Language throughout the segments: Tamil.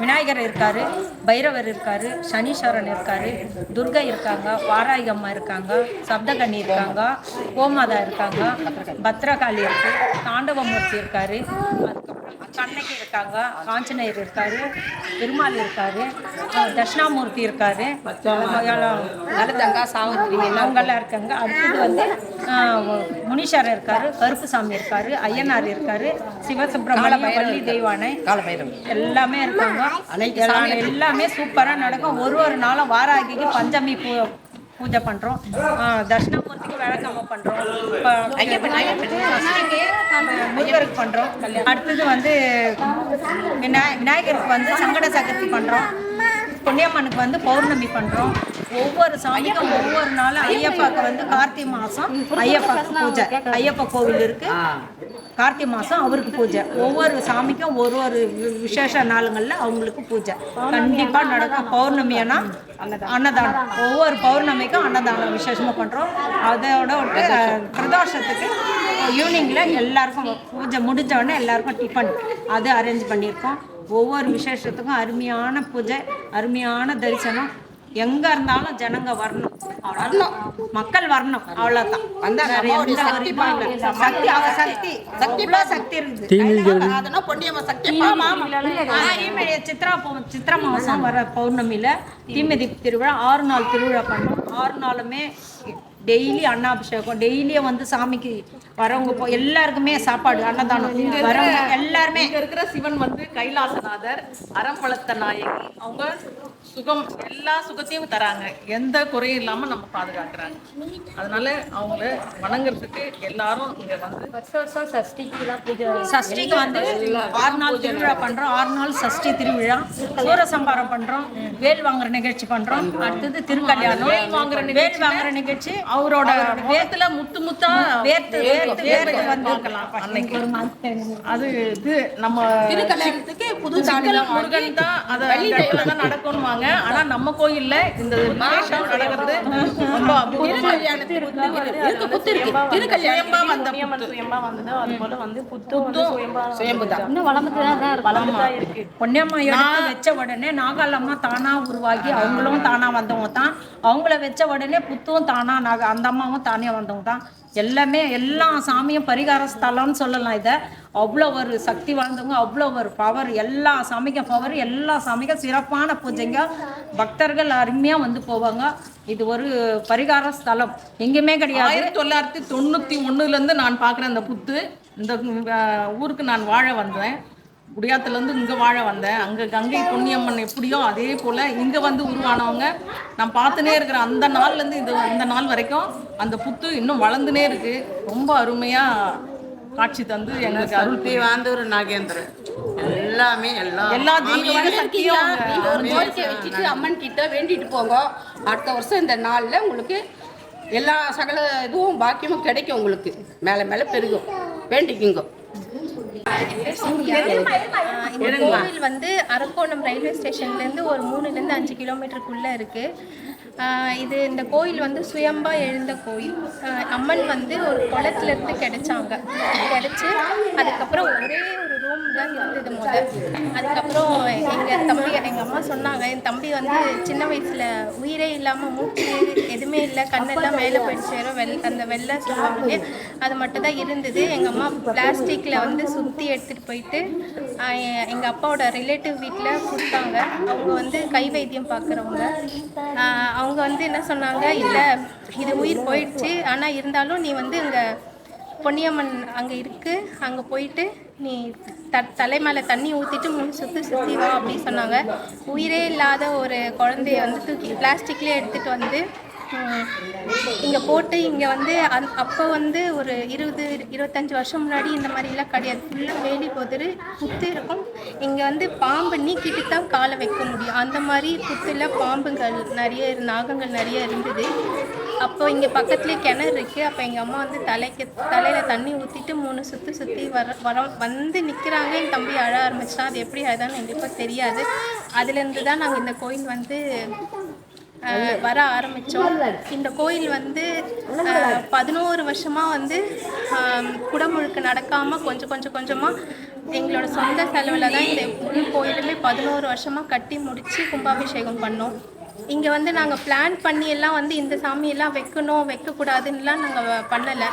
விநாயகர் இருக்காரு பைரவர் இருக்காரு சனீஸ்வரன் இருக்காரு துர்கை இருக்காங்க அம்மா இருக்காங்க சப்தகன்னி இருக்காங்க கோமாதா இருக்காங்க பத்ரகாளி இருக்கு தாண்டவமூர்த்தி இருக்காரு அதுக்கப்புறம் கண்ணகி இருக்காங்க காஞ்சநேயர் இருக்காரு பெருமாள் இருக்காரு தட்சிணாமூர்த்தி இருக்காரு லலிதங்கா சாவித்ரி அவங்கெல்லாம் இருக்காங்க. அடுத்தது வந்து முனீஸ்வரர் இருக்காரு கருப்புசாமி இருக்காரு ஐயனார் இருக்காரு சிவசுப்பிரமணியம் வள்ளி தெய்வானை எல்லாமே இருக்காங்க. எல்லாம் எல்லாமே சூப்பராக நடக்கும். ஒரு ஒரு நாளும் வாராகிக்கு பஞ்சமி பூ பூஜை பண்ணுறோம் தட்சிணாமூர்த்திக்கு விளக்கம்மா பண்ணுறோம் முருகருக்கு பண்ணுறோம் அடுத்தது வந்து விநாய விநாயகருக்கு வந்து சங்கட சதுர்த்தி பண்ணுறோம் பொன்னியம்மனுக்கு வந்து பௌர்ணமி பண்ணுறோம் ஒவ்வொரு சாமிக்கும் ஒவ்வொரு நாளும் ஐயப்பாக்கு வந்து கார்த்திகை மாதம் ஐயப்பாக்கு பூஜை. ஐயப்பா கோவில் இருக்கு. கார்த்திகை மாதம் அவருக்கு பூஜை. ஒவ்வொரு சாமிக்கும் ஒரு ஒரு விசேஷ நாளுங்களில் அவங்களுக்கு பூஜை. கண்டிப்பாக நடக்கும். பௌர்ணமினா அன்னதானம். ஒவ்வொரு பௌர்ணமிக்கும் அன்னதானம் விசேஷமாக பண்ணுறோம் அதோட பிரதோஷத்துக்கு ஈவினிங்கில் எல்லாருக்கும் பூஜை முடிஞ்ச உடனே எல்லாருக்கும் டிஃபன். அது அரேஞ்ச் பண்ணியிருக்கோம். ஒவ்வொரு விசேஷத்துக்கும் அருமையான பூஜை அருமையான தரிசனம். எங்க இருந்தாலும் ஜனங்க வரணும். வரணும் மக்கள் வரணும். அவ்வளவுதான். சக்தி அவ சக்தி சக்திமா சக்தி இருக்குது சக்தி இனிமே சித்ரா பௌ- சித்ரா மாதம் வர பௌர்ணமியில தீமிதி திருவிழா ஆறு நாள் திருவிழா பண்ணோம் ஆறு நாளுமே டெய்லி அன்னாபிஷேகம் டெய்லியும் வந்து சாமிக்கு வரவங்க போ எல்லாருக்குமே சாப்பாடு அன்னதானம். வரவங்க எல்லாருமே இங்க இருக்கிற சிவன் வந்து கைலாசநாதர் அறம் வளர்த்த நாயகி. அவங்க சுகம் எல்லா சுகத்தையும் தராங்க. எந்த குறையும் இல்லாம நம்ம பாதுகாக்கிறாங்க. அதனால அவங்கள வணங்குறதுக்கு எல்லாரும் இங்க வந்து வருஷம் வருஷம் சஷ்டிக்குலாம் பூஜை சஷ்டிக்கு வந்து ஆறு நாள் திருவிழா பண்றோம். ஆறு நாள் சஷ்டி திருவிழா. சூரசம்பாரம் பண்றோம். வேல் வாங்குற நிகழ்ச்சி பண்றோம். அடுத்தது திருக்கல்யாணம். வேல் வாங்குற வேல் வாங்குற நிகழ்ச்சி அவரோட முகத்துல முத்து முத்தா வேர்த்து வேர்த்து வேர்த்து வந்து பார்க்கலாம். அன்னைக்கு அது இது நம்ம திருக்கல்யாணத்துக்கு புது முருகன் தான் அதை தான் நடக்கும்வாங்க ஆனா நம்ம கோயில்ல இந்த விசேஷம் நடக்கிறது ரொம்ப புத்து திருக்கல்யாணம் வந்த சுயம்பா சுயம்பா. வந்தது. அது போல வந்து புத்தும் வந்து சுயம்பா சுயம்புதான். இன்னும் வளர்ந்துட்டு தான் இருக்கு. வளர்ந்துட்டு தான் இருக்கு. பொன்னியம்மா எடுத்து வச்ச உடனே நாகாலம்மா தானா உருவாகி அவங்களும் தானா வந்தவங்க தான். அவங்கள வச்ச உடனே புத்தும் தானா நாக அந்த அம்மாவும் தானே வந்தவங்க தான் எல்லாமே எல்லா சாமியும் பரிகார ஸ்தலம்னு சொல்லலாம் இதை. அவ்வளோ ஒரு சக்தி வாழ்ந்தவங்க அவ்வளோ ஒரு பவர் எல்லா சாமிக்கும் பவர் எல்லா சாமிக்கும் சிறப்பான பூஜைங்க. பக்தர்கள் அருமையாக வந்து போவாங்க. இது ஒரு பரிகார ஸ்தலம். எங்கேயுமே கிடையாது. ஆயிரத்தி தொள்ளாயிரத்தி தொண்ணூற்றி ஒன்றுலேருந்து நான் பார்க்குறேன் அந்த புத்து. இந்த ஊருக்கு நான் வாழ வந்தேன். குடியாத்துல இருந்து இங்க வாழ வந்தேன். அங்க கங்கை பொன்னியம்மன் எப்படியோ அதே போல இங்க வந்து உருவானவங்க. நான் பார்த்துனே இருக்கிறேன் அந்த நாள்ல இருந்து இது இந்த நாள் வரைக்கும் அந்த புத்து இன்னும் வளர்ந்துனே இருக்கு. ரொம்ப அருமையா காட்சி தந்து எங்களுக்கு அருள் சுத்தி வாழ்ந்தவர் நாகேந்திரன். எல்லாமே எல்லா எல்லா தெய்வீக சக்தியும் நீங்க ஒரு கோரிக்கை வச்சுட்டு அம்மன் கிட்ட வேண்டிட்டு போங்க. அடுத்த வருஷம் இந்த நாள்ல உங்களுக்கு எல்லா சகல இதுவும் பாக்கியமும் கிடைக்கும் உங்களுக்கு. மேல மேல பெருகும். வேண்டிக்குங்க. இந்த கோவில் வந்து அரக்கோணம் ரயில்வே ஸ்டேஷன்லேருந்து ஒரு மூணுலேருந்து அஞ்சு கிலோமீட்டருக்குள்ளே இருக்குது இது இந்த கோயில் வந்து சுயம்பா எழுந்த கோயில் அம்மன் வந்து ஒரு குளத்துலேருந்து கிடைச்சாங்க. கிடைச்சி அதுக்கப்புறம் ஒரே ஒரு தான் இருந்தது முதல். அதுக்கப்புறம் எங்கள் தம்பி எங்கள் அம்மா சொன்னாங்க என் தம்பி வந்து சின்ன வயசில் உயிரே இல்லாமல் மூச்சு எதுவுமே இல்லை கண்ணெல்லாம் மேலே போயிடுச்சு வெள் அந்த வெள்ளை சொல்லுவாங்க அது மட்டும் தான் இருந்தது. எங்கள் அம்மா பிளாஸ்டிக்கில் வந்து சுற்றி எடுத்துகிட்டு போயிட்டு எங்கள் அப்பாவோட ரிலேட்டிவ் வீட்டில் கொடுத்தாங்க. அவங்க வந்து கை வைத்தியம் பார்க்குறவங்க அவங்க வந்து என்ன சொன்னாங்க இல்லை இது உயிர் போயிடுச்சு. ஆனால் இருந்தாலும் நீ வந்து இங்கே பொன்னியம்மன் அங்கே இருக்குது அங்கே போயிட்டு நீ த தலை மேலே தண்ணி ஊற்றிட்டு மூணு சுற்றி சுற்றி வா அப்படின்னு சொன்னாங்க. உயிரே இல்லாத ஒரு குழந்தைய வந்து தூக்கி பிளாஸ்டிக்லேயே எடுத்துகிட்டு வந்து இங்கே போட்டு இங்கே வந்து அந் அப்போ வந்து ஒரு இருபது இருபத்தஞ்சி வருஷம் முன்னாடி இந்த மாதிரிலாம் கிடையாது. ஃபுல்லாக வேலி புதரு புத்து இருக்கும். இங்கே வந்து பாம்பு நீக்கிட்டு தான் காலை வைக்க முடியும். அந்த மாதிரி புத்தில் பாம்புகள் நிறைய இரு- நாகங்கள் நிறைய இருந்தது. அப்போ இங்கே பக்கத்துலேயே கிணறு இருக்குது அப்போ எங்கள் அம்மா வந்து தலைக்கு தலையில் தண்ணி ஊற்றிட்டு மூணு சுற்றி சுற்றி வர வர வந்து நிற்கிறாங்க என் தம்பி அழ ஆரம்பிச்சிட்டான். அது எப்படி அழுதான்னு எங்களுக்கும் தெரியாது. அதுலேருந்து தான் நாங்கள் இந்த கோயில் வந்து வர ஆரம்பித்தோம் இந்த கோயில் வந்து பதினோரு வருஷமாக வந்து குடமுழுக்கு நடக்காமல் கொஞ்சம் கொஞ்சம் கொஞ்சமாக எங்களோட சொந்த செலவில் தான் இந்த முழு கோயிலுமே பதினோரு வருஷமாக கட்டி முடித்து கும்பாபிஷேகம் பண்ணோம். இங்கே வந்து நாங்கள் பிளான் பண்ணி எல்லாம் வந்து இந்த சாமியெல்லாம் வைக்கணும் வைக்கக்கூடாதுன்னுலாம் நாங்கள் பண்ணலை.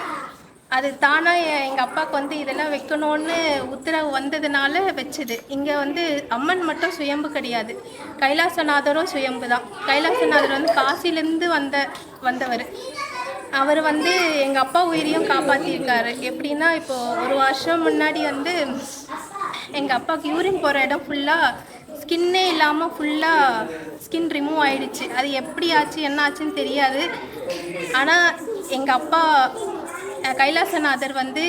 அது தானாக எங்கள் அப்பாவுக்கு வந்து இதெல்லாம் வைக்கணும்னு உத்தரவு வந்ததுனால வச்சுது. இங்கே வந்து அம்மன் மட்டும் சுயம்பு கிடையாது. கைலாசநாதரும் சுயம்பு தான். கைலாசநாதர் வந்து காசிலேருந்து வந்த வந்தவர். அவர் வந்து எங்கள் அப்பா உயிரையும் காப்பாற்றியிருக்காரு எப்படின்னா இப்போது ஒரு வருஷம் முன்னாடி வந்து எங்கள் அப்பாவுக்கு யூரின் போகிற இடம் ஃபுல்லாக ஸ்கின்னே இல்லாமல் ஃபுல்லாக ஸ்கின் ரிமூவ் ஆயிடுச்சு. அது எப்படி ஆச்சு என்ன ஆச்சுன்னு தெரியாது. ஆனால் எங்கள் அப்பா கைலாசநாதர் வந்து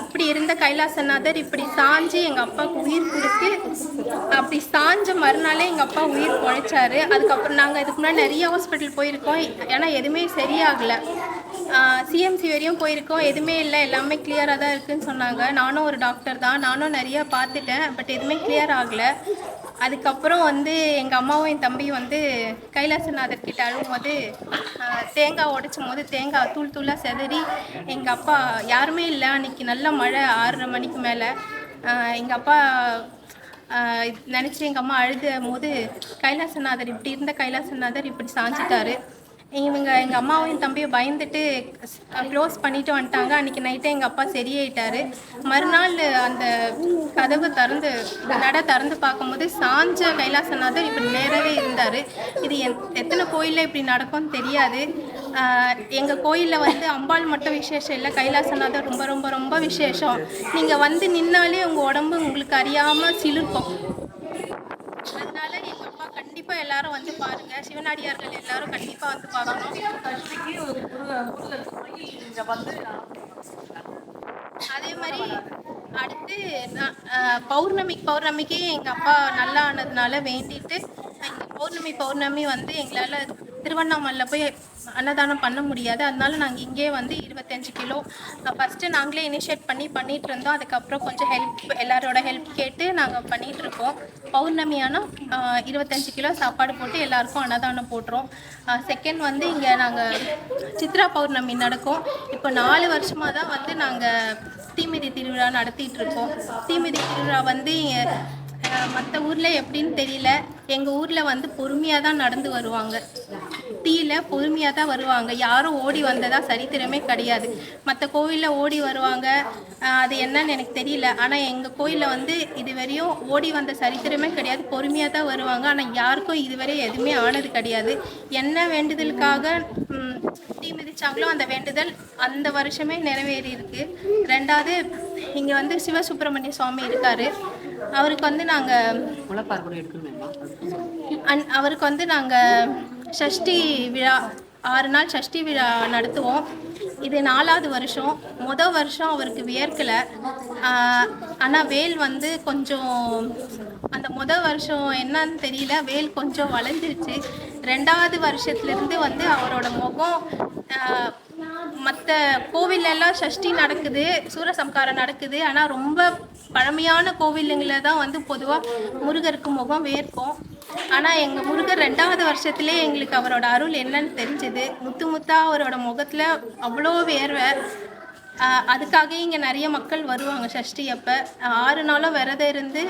இப்படி இருந்த கைலாசநாதர் இப்படி சாஞ்சு எங்கள் அப்பாவுக்கு உயிர் கொடுத்து அப்படி சாஞ்ச மறுநாளே எங்கள் அப்பா உயிர் பொழைச்சாரு. அதுக்கப்புறம் நாங்கள் இதுக்கு முன்னாடி நிறைய ஹாஸ்பிட்டல் போயிருக்கோம். ஏன்னா எதுவுமே சரியாகலை. சிஎம்சி வரையும் போயிருக்கோம். எதுவுமே இல்லை. எல்லாமே கிளியராக தான் இருக்குதுன்னு சொன்னாங்க. நானும் ஒரு டாக்டர் தான். நானும் நிறைய பார்த்துட்டேன். பட் எதுவுமே கிளியர் ஆகலை. அதுக்கப்புறம் வந்து எங்கள் அம்மாவும் என் தம்பியும் வந்து கைலாசநாதர் கிட்ட அழும்போது தேங்காய் உடைச்சும் போது தேங்காய் தூள் தூளாக செதறி எங்கள் அப்பா யாருமே இல்லை. அன்றைக்கி நல்ல மழை ஆறரை மணிக்கு மேலே. எங்கள் அப்பா நினச்சி எங்கள் அம்மா அழுத போது கைலாசநாதர் இப்படி இருந்த கைலாசநாதர் இப்படி சாஞ்சிட்டாரு. இவங்க எங்கள் அம்மாவும் என் தம்பியும் பயந்துட்டு க்ளோஸ் பண்ணிட்டு வந்துட்டாங்க. அன்றைக்கி நைட்டே எங்கள் அப்பா சரியாயிட்டாரு. மறுநாள் அந்த கதவு திறந்து நட திறந்து பார்க்கும்போது சாஞ்ச கைலாசநாதர் இப்படி நேராகவே இருந்தார். இது எத் எத்தனை கோயிலில் இப்படி நடக்கும்னு தெரியாது. எங்கள் கோயிலில் வந்து அம்பாள் மட்டும் விசேஷம் இல்லை கைலாசநாதர் ரொம்ப ரொம்ப ரொம்ப விசேஷம். நீங்கள் வந்து நின்னாலே உங்கள் உடம்பு உங்களுக்கு அறியாமல் சிலிர்க்கும். கண்டிப்பாக எல்லாரும் வந்து பாருங்க. சிவனடியார்கள் எல்லாரும் கண்டிப்பாக வந்து பார்க்கணும். அதே மாதிரி அடுத்து நான், பௌர்ணமி பௌர்ணமிக்கு எங்கள் அப்பா நல்லா ஆனதுனால வேண்டிட்டு பௌர்ணமி பௌர்ணமி வந்து எங்களால் திருவண்ணாமலையில் போய் அன்னதானம் பண்ண முடியாது. அதனால நாங்கள் இங்கே வந்து இருபத்தஞ்சு கிலோ ஃபஸ்ட்டு நாங்களே இனிஷியேட் பண்ணி பண்ணிட்டு இருந்தோம். அதுக்கப்புறம் கொஞ்சம் ஹெல்ப் எல்லாரோட ஹெல்ப் கேட்டு நாங்கள் பண்ணிட்டு இருக்கோம். பௌர்ணமி ஆனால் இருபத்தஞ்சு கிலோ சாப்பாடு போட்டு எல்லாருக்கும் அன்னதானம் போட்டுரும் செகண்ட் வந்து இங்கே நாங்கள் சித்ரா பௌர்ணமி நடக்கும். இப்போ நாலு வருஷமாக தான் வந்து நாங்கள் தீமிதி திருவிழா நடத்திட்டு இருக்கோம். தீமிதி திருவிழா வந்து மற்ற ஊரில் எப்படின்னு தெரியல. எங்கள் ஊரில் வந்து பொறுமையாக தான் நடந்து வருவாங்க. தீயில பொறுமையாக தான் வருவாங்க. யாரும் ஓடி வந்ததா சரித்திரமே கிடையாது. மற்ற கோவிலில் ஓடி வருவாங்க. அது என்னன்னு எனக்கு தெரியல. ஆனால் எங்கள் கோயிலில் வந்து இதுவரையும் ஓடி வந்த சரித்திரமே கிடையாது. பொறுமையாக தான் வருவாங்க. ஆனால் யாருக்கும் இதுவரை எதுவுமே ஆனது கிடையாது. என்ன வேண்டுதலுக்காக தீ மிதிச்சாங்களோ அந்த வேண்டுதல் அந்த வருஷமே நிறைவேறி இருக்கு ரெண்டாவது இங்கே வந்து சிவசுப்பிரமணிய சுவாமி இருக்காரு. அவருக்கு வந்து நாங்கள் அவருக்கு வந்து நாங்கள் சஷ்டி விழா ஆறு நாள் சஷ்டி விழா நடத்துவோம். இது நாலாவது வருஷம். முத வருஷம் அவருக்கு வியர்க்கலை. ஆனால் வேல் வந்து கொஞ்சம் அந்த முத வருஷம் என்னன்னு தெரியல. வேல் கொஞ்சம் வளைஞ்சிருச்சு ரெண்டாவது வருஷத்துலேருந்து வந்து அவரோட முகம் மற்ற கோவிலெல்லாம் சஷ்டி நடக்குது. சூரசம்காரம் நடக்குது. ஆனால் ரொம்ப பழமையான கோவிலுங்கள தான் வந்து பொதுவாக முருகருக்கு முகம் வேர்க்கும். ஆனால் எங்கள் முருகர் ரெண்டாவது வருஷத்துலேயே எங்களுக்கு அவரோட அருள் என்னன்னு தெரிஞ்சது. முத்து முத்தா அவரோட முகத்தில் அவ்வளோ வேர்வை. அதுக்காக இங்கே நிறைய மக்கள் வருவாங்க சஷ்டி அப்போ. ஆறு நாளும் விரதம் இருந்து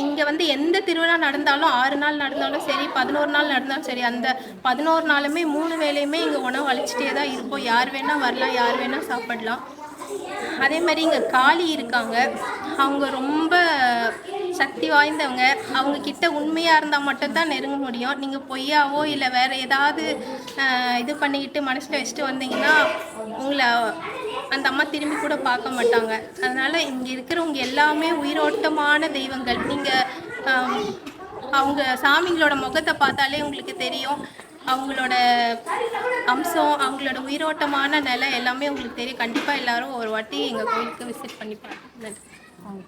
இங்கே வந்து எந்த திருவிழா நடந்தாலும் ஆறு நாள் நடந்தாலும் சரி பதினோரு நாள் நடந்தாலும் சரி அந்த பதினோரு நாளுமே மூணு வேலையுமே இங்கே உணவு அழிச்சிட்டே தான் இருப்போம். யார் வேணால் வரலாம் யார் வேணால் சாப்பிடலாம். அதே மாதிரி இங்கே காளி இருக்காங்க. அவங்க ரொம்ப சக்தி வாய்ந்தவங்க. அவங்க கிட்ட உண்மையாக இருந்தால் மட்டும்தான் நெருங்க முடியும். நீங்கள் பொய்யாவோ இல்லை வேறு ஏதாவது இது பண்ணிக்கிட்டு மனசில் வச்சுட்டு வந்தீங்கன்னா உங்களை அந்த அம்மா திரும்பி கூட பார்க்க மாட்டாங்க. அதனால் இங்கே இருக்கிறவங்க எல்லாமே உயிரோட்டமான தெய்வங்கள். நீங்கள் அவங்க சாமிங்களோட முகத்தை பார்த்தாலே உங்களுக்கு தெரியும். அவங்களோட அம்சம் அவங்களோட உயிரோட்டமான நிலை எல்லாமே உங்களுக்கு தெரியும். கண்டிப்பாக எல்லாரும் ஒரு வாட்டி எங்கள் கோயிலுக்கு விசிட் பண்ணி பாருங்க நன்றி.